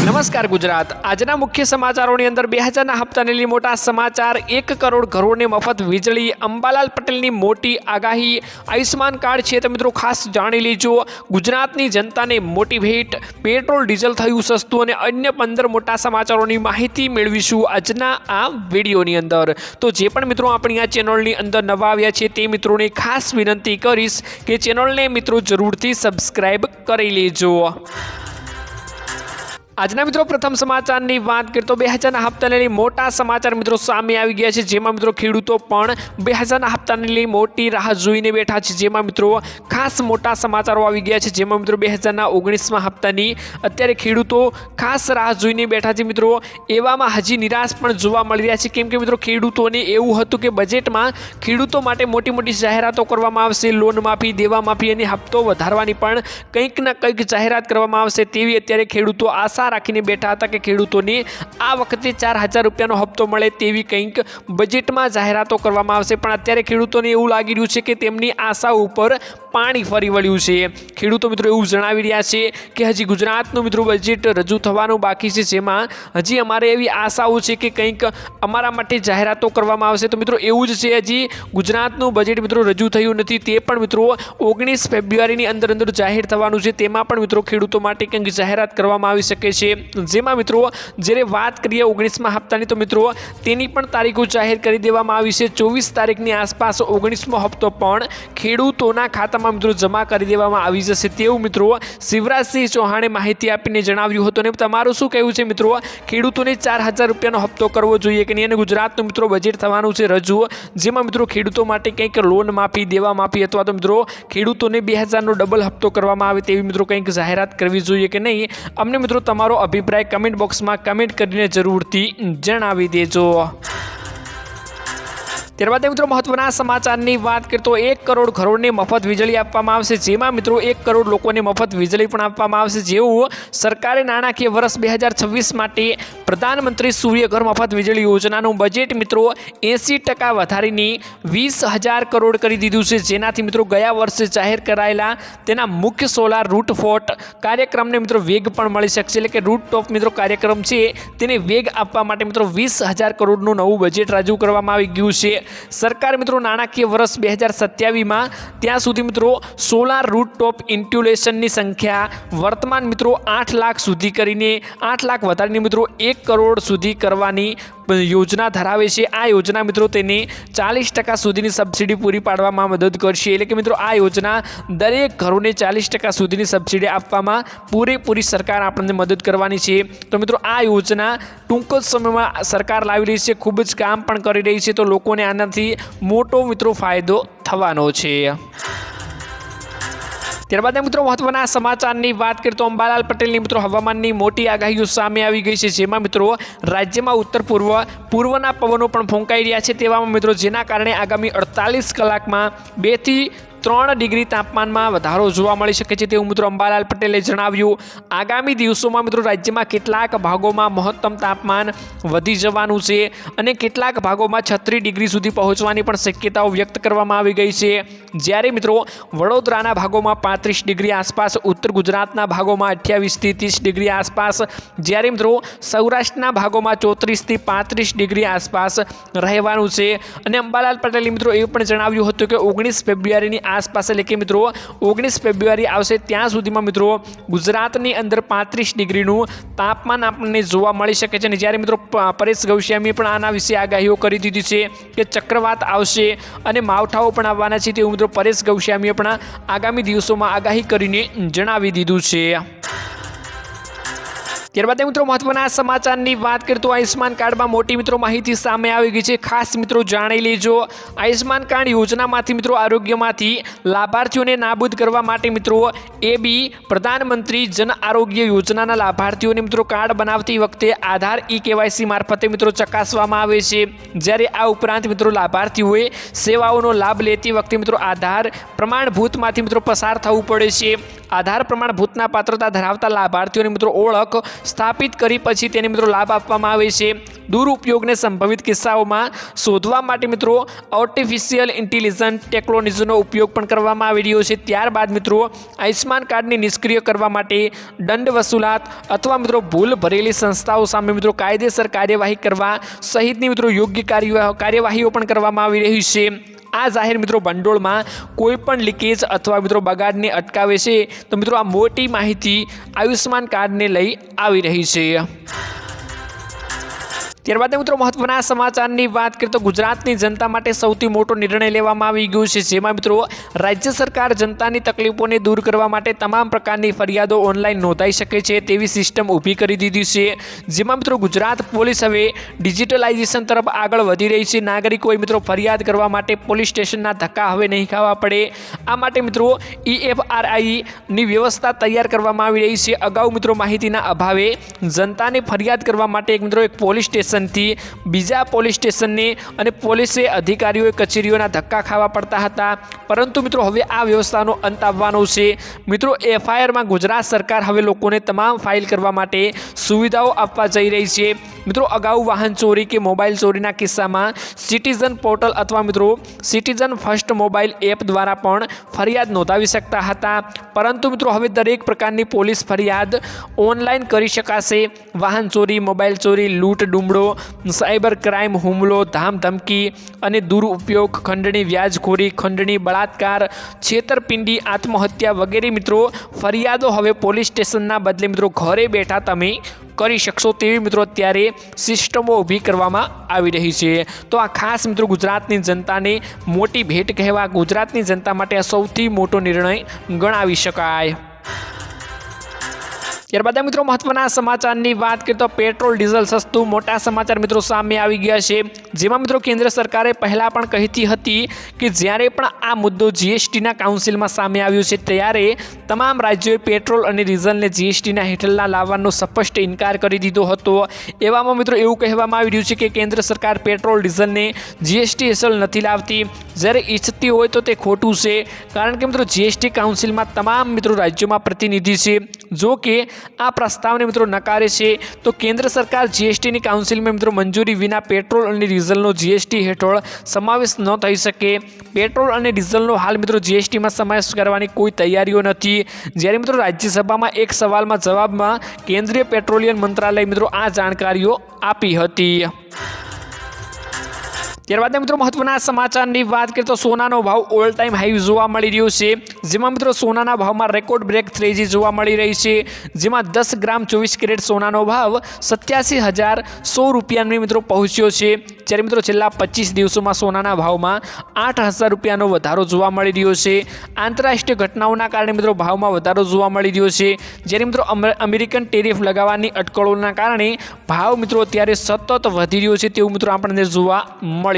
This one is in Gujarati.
નમસ્કાર ગુજરાત. આજના મુખ્ય સમાચારોની અંદર બે હજારના હપ્તાને લઈ મોટા સમાચાર. એક કરોડ ઘરોને મફત વીજળી. અંબાલાલ પટેલની મોટી આગાહી. આયુષ્માન કાર્ડ છે તો મિત્રો ખાસ જાણી લેજો. ગુજરાતની જનતાને મોટી ભેટ પેટ્રોલ, ડીઝલ થયું સસ્તું અને અન્ય પંદર મોટા સમાચારોની માહિતી મેળવીશું આજના આ વિડીયોની અંદર. તો જે પણ મિત્રો આપણી આ ચેનલની અંદર નવા આવ્યા છે તે મિત્રોને ખાસ વિનંતી કરીશ કે ચેનલને મિત્રો જરૂરથી સબસ્ક્રાઈબ કરી લેજો. આજના મિત્રો પ્રથમ સમાચારની વાત કરીએ તો બે હજારના હપ્તાને લઈ મોટા સમાચાર મિત્રો સામે આવી ગયા છે. જેમાં મિત્રો ખેડૂતો પણ બે હજારના હપ્તાને લઈ મોટી રાહ જોઈને બેઠા છે. જેમાં મિત્રો ખાસ મોટા સમાચારો આવી ગયા છે. જેમાં મિત્રો બે હજારના ઓગણીસમાં હપ્તાની અત્યારે ખેડૂતો ખાસ રાહ જોઈને બેઠા છે. મિત્રો એવામાં હજી નિરાશ પણ જોવા મળી રહ્યા છે. કેમ કે મિત્રો ખેડૂતોને એવું હતું કે બજેટમાં ખેડૂતો માટે મોટી મોટી જાહેરાતો કરવામાં આવશે. લોન માફી, દેવા માફી અને હપ્તો વધારવાની પણ કંઈક ના કંઈક જાહેરાત કરવામાં આવશે તેવી અત્યારે ખેડૂતો આશા રાખીને બેઠા હતા કે ખેડૂતોને આ વખતે ચાર હજાર રૂપિયાનો હપ્તો મળે તેવી કંઈક બજેટમાં જાહેરાતો કરવામાં આવશે. પણ અત્યારે ખેડૂતોને એવું લાગી રહ્યું છે કે તેમની આશા ઉપર પાણી ફરી વળ્યું છે. ખેડૂતો મિત્રો એવું જણાવી રહ્યા છે કે હજી ગુજરાતનું મિત્રો બજેટ રજૂ થવાનું બાકી છે, જેમાં હજી અમારે એવી આશાઓ છે કે કંઈક અમારા માટે જાહેરાતો કરવામાં આવશે. તો મિત્રો એવું જ છે, હજી ગુજરાતનું બજેટ મિત્રો રજૂ થયું નથી. તે પણ મિત્રો ઓગણીસ ફેબ્રુઆરીની અંદર અંદર જાહેર થવાનું છે. તેમાં પણ મિત્રો ખેડૂતો માટે કંઈક જાહેરાત કરવામાં આવી શકે છે. જેમાં મિત્રો જ્યારે વાત કરીએ ઓગણીસમાં હપ્તાની, તો મિત્રો તેની પણ તારીખો જાહેર કરી દેવામાં આવી છે. ચોવીસ તારીખની આસપાસ ઓગણીસમો હપ્તો પણ ખેડૂતોના ખાતામાં મિત્રો જમા કરી દેવામાં આવી જશે તેવું મિત્રો શિવરાજસિંહ ચૌહાણે માહિતી આપીને જણાવ્યું હતું અને તમારું શું કહેવું છે મિત્રો? ખેડૂતોને ચાર હજાર રૂપિયાનો હપ્તો કરવો જોઈએ કે નહીં? અને ગુજરાતનું મિત્રો બજેટ થવાનું છે રજૂ, જેમાં મિત્રો ખેડૂતો માટે કંઈક લોન માફી, દેવા માફી અથવા તો મિત્રો ખેડૂતોને બે હજારનો ડબલ હપ્તો કરવામાં આવે તેવી મિત્રો કંઈક જાહેરાત કરવી જોઈએ કે નહીં? અમને મિત્રો તમારો અભિપ્રાય કમેન્ટ બોક્સમાં કમેન્ટ કરીને જરૂરથી જણાવી દેજો. ત્યારબાદ મિત્રો મહત્વના સમાચારની વાત કરીએ તો એક કરોડ ઘરોને મફત વીજળી આપવામાં આવશે. જેમાં મિત્રો એક કરોડ લોકોને મફત વીજળી પણ આપવામાં આવશે. જેવું સરકારે નાણાકીય વર્ષ બે હજાર છવ્વીસ માટે પ્રધાનમંત્રી સૂર્યઘર મફત વીજળી યોજનાનું બજેટ મિત્રો એંસી ટકા વધારીને વીસ હજાર કરોડ કરી દીધું છે. જેનાથી મિત્રો ગયા વર્ષે જાહેર કરાયેલા તેના મુખ્ય સોલાર રૂટફોટ કાર્યક્રમને મિત્રો વેગ પણ મળી શકશે. એટલે કે રૂટટોપ મિત્રો કાર્યક્રમ છે, તેને વેગ આપવા માટે મિત્રો વીસ હજાર કરોડનું નવું બજેટ રજૂ કરવામાં આવી ગયું છે. સરકાર મિત્રો નાણાકીય વર્ષ બે હજાર સત્યાવીસમાં ત્યાં સુધી મિત્રો સોલાર રૂટટોપ ઇન્ટ્યુલેશનની સંખ્યા વર્તમાન મિત્રો આઠ લાખ સુધી કરીને આઠ લાખ વધારીને મિત્રો એક કરોડ સુધી કરવાની યોજના ધરાવે છે. આ યોજના મિત્રો તેને ચાલીસ ટકા સુધીની સબસિડી પૂરી પાડવામાં મદદ કરશે. એટલે કે મિત્રો, આ યોજના દરેક ઘરોને ચાલીસ ટકા સુધીની સબસિડી આપવામાં પૂરેપૂરી સરકાર આપણને મદદ કરવાની છે. તો મિત્રો, આ યોજના ટૂંક જ સમયમાં સરકાર લાવી રહી છે. ખૂબ જ કામ પણ કરી રહી છે. તો લોકોને આનાથી મોટો મિત્રો ફાયદો થવાનો છે. ત્યારબાદ મિત્રો મહત્વના સમાચારની વાત કરીએ તો અંબાલાલ પટેલની મિત્રો હવામાનની મોટી આગાહીઓ સામે આવી ગઈ છે, જેમાં મિત્રો રાજ્યમાં ઉત્તર પૂર્વ પૂર્વના પવનો પણ ફૂંકાઈ રહ્યા છે. તેવામાં મિત્રો જેના કારણે આગામી અડતાલીસ કલાકમાં બેથી ત્રણ ડિગ્રી તાપમાનમાં વધારો જોવા મળી શકે છે તેવું મિત્રો અંબાલાલ પટેલે જણાવ્યું. આગામી દિવસોમાં મિત્રો રાજ્યમાં કેટલાક ભાગોમાં મહત્તમ તાપમાન વધી જવાનું છે અને કેટલાક ભાગોમાં છત્રીસ ડિગ્રી સુધી પહોંચવાની પણ શક્યતાઓ વ્યક્ત કરવામાં આવી ગઈ છે. જ્યારે મિત્રો વડોદરાના ભાગોમાં પાંત્રીસ ડિગ્રી આસપાસ, ઉત્તર ગુજરાતના ભાગોમાં અઠ્યાવીસથી ત્રીસ ડિગ્રી આસપાસ, જ્યારે મિત્રો સૌરાષ્ટ્રના ભાગોમાં ચોત્રીસથી પાંત્રીસ ડિગ્રી આસપાસ રહેવાનું છે. અને અંબાલાલ પટેલે મિત્રો એ પણ જણાવ્યું હતું કે ઓગણીસ ફેબ્રુઆરીની આસપાસ એટલે કે મિત્રો, ઓગણીસ ફેબ્રુઆરી આવશે ત્યાં સુધીમાં મિત્રો, ગુજરાતની અંદર પાંત્રીસ ડિગ્રીનું તાપમાન આપણને જોવા મળી શકે છે અને જ્યારે મિત્રો પરેશ ગૌસ્વામીએ પણ આના વિશે આગાહીઓ કરી દીધી છે કે ચક્રવાત આવશે અને માવઠાઓ પણ આવવાના છે, તેવું મિત્રો પરેશ ગૌસ્વામીએ પણ આગામી દિવસોમાં આગાહી કરીને જણાવી દીધું છે. ત્યારબાદ મિત્રો મહત્વના સમાચારની વાત કરીએ તો આયુષ્માન કાર્ડમાં મોટી મિત્રો માહિતી સામે આવી ગઈ છે. ખાસ મિત્રો જાણી લેજો. આયુષ્માન કાર્ડ યોજનામાંથી મિત્રો આરોગ્યમાંથી લાભાર્થીઓને નાબૂદ કરવા માટે મિત્રો એ બી પ્રધાનમંત્રી જન આરોગ્ય યોજનાના લાભાર્થીઓને મિત્રો કાર્ડ બનાવતી વખતે આધાર ઈ કેવાયસી મારફતે મિત્રો ચકાસવામાં આવે છે. જ્યારે આ ઉપરાંત મિત્રો લાભાર્થીઓએ સેવાઓનો લાભ લેતી વખતે મિત્રો આધાર પ્રમાણભૂતમાંથી મિત્રો પસાર થવું પડે છે. આધાર પ્રમાણભૂતના પાત્રતા ધરાવતા લાભાર્થીઓની મિત્રો ઓળખ સ્થાપિત કરી પછી તેને મિત્રો લાભ આપવામાં આવે છે. દુરુપયોગને સંભવિત કિસ્સાઓમાં શોધવા માટે મિત્રો આર્ટિફિશિયલ ઇન્ટેલિજન્ટ ટેકનોલોજીનો ઉપયોગ પણ કરવામાં આવી રહ્યો છે. ત્યારબાદ મિત્રો આયુષ્માન કાર્ડને નિષ્ક્રિય કરવા માટે દંડ વસૂલાત અથવા મિત્રો ભૂલ ભરેલી સંસ્થાઓ સામે મિત્રો કાયદેસર કાર્યવાહી કરવા સહિતની મિત્રો યોગ્ય કાર્ય કાર્યવાહીઓ પણ કરવામાં આવી રહી છે. આ જાહેર મિત્રો ભંડોળમાં કોઈ પણ લીકેજ અથવા મિત્રો બગાડને અટકાવે છે, તો મિત્રો આ મોટી માહિતી આયુષ્યમાન કાર્ડને લઈ આવી રહી છે. ત્યારબાદ મિત્રો મહત્વના સમાચારની વાત કરીએ તો ગુજરાતની જનતા માટે સૌથી મોટો નિર્ણય લેવામાં આવી ગયો છે, જેમાં મિત્રો રાજ્ય સરકાર જનતાની તકલીફોને દૂર કરવા માટે તમામ પ્રકારની ફરિયાદો ઓનલાઈન નોંધાઈ શકે છે તેવી સિસ્ટમ ઊભી કરી દીધી છે. જેમાં મિત્રો ગુજરાત પોલીસ હવે ડિજિટલાઇઝેશન તરફ આગળ વધી રહી છે. નાગરિકોએ મિત્રો ફરિયાદ કરવા માટે પોલીસ સ્ટેશનના ધક્કા હવે નહીં ખાવા પડે. આ માટે મિત્રો ઈએફઆરઆઈની વ્યવસ્થા તૈયાર કરવામાં આવી રહી છે. અગાઉ મિત્રો માહિતીના અભાવે જનતાને ફરિયાદ કરવા માટે એક મિત્રો એક પોલીસ સ્ટેશનથી બીજા પોલીસ સ્ટેશનને અને પોલીસે અધિકારીઓએ કચેરીઓના ધક્કા ખાવા પડતા હતા. પરંતુ મિત્રો, હવે આ વ્યવસ્થાનો અંત આવવાનો છે. મિત્રો, એફઆઈઆરમાં ગુજરાત સરકાર હવે લોકોને તમામ ફાઇલ કરવા માટે સુવિધાઓ આપવા જઈ રહી છે. મિત્રો, અગાઉ વાહન ચોરી કે મોબાઈલ ચોરીના કિસ્સામાં સિટીઝન પોર્ટલ અથવા મિત્રો, સિટીઝન ફર્સ્ટ મોબાઈલ એપ દ્વારા પણ ફરિયાદ નોંધાવી શકતા હતા. પરંતુ મિત્રો, હવે દરેક પ્રકારની પોલીસ ફરિયાદ ઓનલાઈન કરી શકાશે. વાહન ચોરી, મોબાઈલ ચોરી, લૂંટ, ડુમડો, સાયબર ક્રાઇમ, હુમલો, ધામધમકી અને દુરુપયોગ, ખંડણી, વ્યાજખોરી, ખંડણી, બળાત્કાર, છેતરપિંડી, આત્મહત્યા વગેરે મિત્રો, ફરિયાદો હવે પોલીસ સ્ટેશનના બદલે મિત્રો, ઘરે બેઠા તમે કરી શકશો તેવી મિત્રો અત્યારે સિસ્ટમો ઊભી કરવામાં આવી રહી છે. તો આ ખાસ મિત્રો ગુજરાતની જનતાને મોટી ભેટ કહેવા ગુજરાતની જનતા માટે આ સૌથી મોટો નિર્ણય ગણાવી શકાય. ત્યારબાદ મિત્રો મહત્વના સમાચારની વાત કરીએ તો પેટ્રોલ, ડીઝલ સસ્તું, મોટા સમાચાર મિત્રો સામે આવી ગયા છે. જેમાં મિત્રો કેન્દ્ર સરકારે પહેલાં પણ કહેતી હતી કે જ્યારે પણ આ મુદ્દો જીએસટીના કાઉન્સિલમાં સામે આવ્યો છે ત્યારે તમામ રાજ્યોએ પેટ્રોલ અને ડીઝલને જીએસટીના હેઠળના લાવવાનો સ્પષ્ટ ઇનકાર કરી દીધો હતો. એવામાં મિત્રો એવું કહેવામાં આવી રહ્યું છે કે કેન્દ્ર સરકાર પેટ્રોલ, ડીઝલને જીએસટી હેઠળ નથી લાવતી. જ્યારે ઈચ્છતી હોય તો તે ખોટું છે. કારણ કે મિત્રો, જીએસટી કાઉન્સિલમાં તમામ મિત્રો રાજ્યોમાં પ્રતિનિધિ છે. જો કે આ પ્રસ્તાવને મિત્રો નકારે છે. તો કેન્દ્ર સરકાર જીએસટીની કાઉન્સિલમાં મિત્રો મંજૂરી વિના પેટ્રોલ અને ડીઝલનો જીએસટી હેઠળ સમાવેશ ન થઈ શકે. પેટ્રોલ અને ડીઝલનો હાલ મિત્રો જીએસટીમાં સમાવેશ કરવાની કોઈ તૈયારીઓ નથી. જ્યારે મિત્રો રાજ્યસભામાં એક સવાલમાં જવાબમાં કેન્દ્રીય પેટ્રોલિયમ મંત્રાલય મિત્રો આ જાણકારીઓ આપી હતી. ત્યારબાદ મિત્રો મહત્વના સમાચારની વાત કરીએ તો સોનાનો ભાવ ઓલ ટાઈમ હાઈ જોવા મળી રહ્યો છે. જેમાં મિત્રો સોનાના ભાવમાં રેકોર્ડ બ્રેક થ્રેજી જોવા મળી રહી છે. જેમાં દસ ગ્રામ ચોવીસ કેરેટ સોનાનો ભાવ સત્યાસી હજાર સો રૂપિયાની મિત્રો પહોંચ્યો છે. જ્યારે મિત્રો છેલ્લા પચીસ દિવસોમાં સોનાના ભાવમાં આઠ હજાર રૂપિયાનો વધારો જોવા મળી રહ્યો છે. આંતરરાષ્ટ્રીય ઘટનાઓના કારણે મિત્રો ભાવમાં વધારો જોવા મળી રહ્યો છે. જ્યારે મિત્રો અમેરિકન ટેરિફ લગાવવાની અટકળોના કારણે ભાવ મિત્રો અત્યારે સતત વધી રહ્યો છે તેવું મિત્રો આપણને જોવા